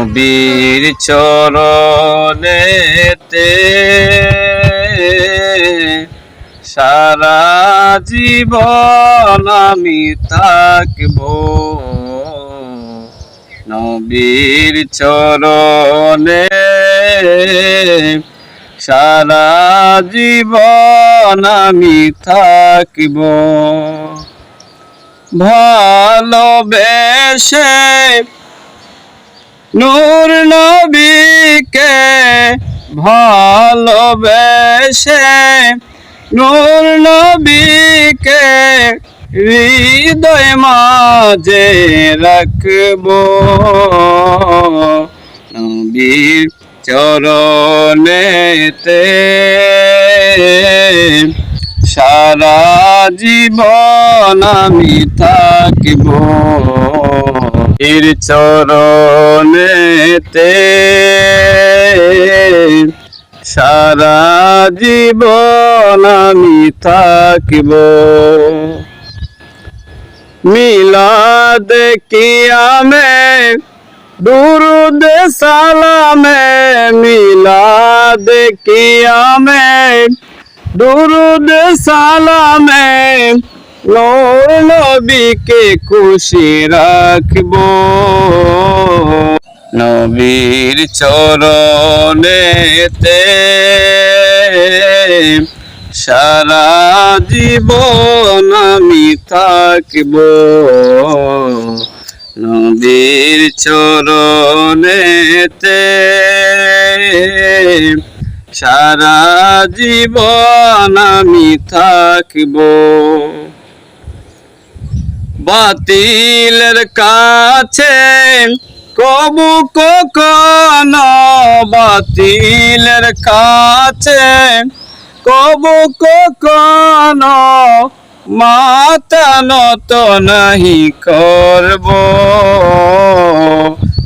নবীর চরণেতে সারা জীবন আমি থাকব। নবীর চরণে সারা জীবন আমি থাকব। ভালোবেসে নূর নবীকে ভালোবেসে নূর নবীকে হৃদয় মাঝে রাখব। নবীর চরণেতে সারা জীবন আমি থাকিব। এর চরণেতে সারা জীবন আমি থাকিব। মিলাদ কিয়ামে দুরুদ সালামে মিলাদ কিয়ামে দুরুদ সালামে নবীকে খুশি রাখব। নবীর চরণেতে সারা জীবন আমি থাকব। নবীর চরণেতে সারা জীবন আমি থাকব। বাতিলের কাছে কবু কখনো? বাতিলের কাছে কবু কখনো? মাতা নত নাহি করব।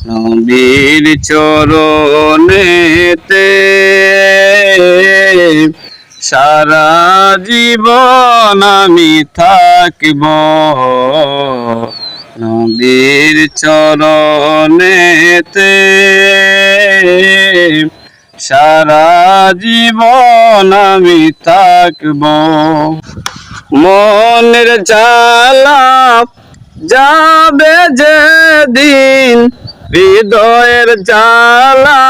নবীর চরণেতে সারা জীবন আমি থাকিব। নবীর চরণেতে সারা জীবন আমি থাকব। মনের জ্বালা যাবে যে দিন হৃদয়ের জ্বালা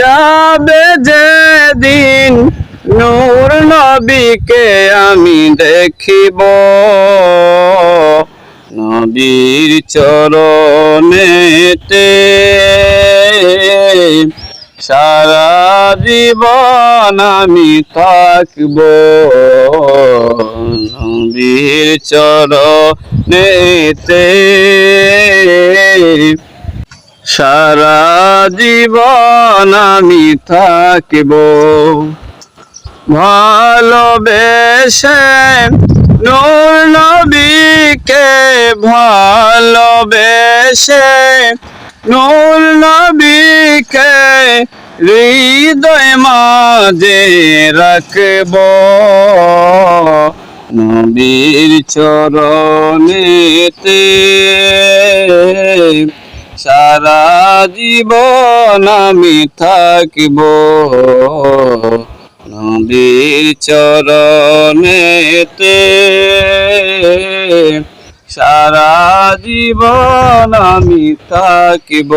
যাবে যে দিন নূর নবীকে আমি দেখিব। নবীর চরণেতে সারা জীবন আমি থাকব। নবীর চরণেতে সারা জীবন আমি থাকিব। ভালোবেসে নূর নবীকে ভালোবেসে নূর নবীকে হৃদয় মাঝে রাখব। নবীর চরণেতে সারা জীবন আমি থাকিব। নবীর চরণেতে সারা জীবন আমি থাকিব।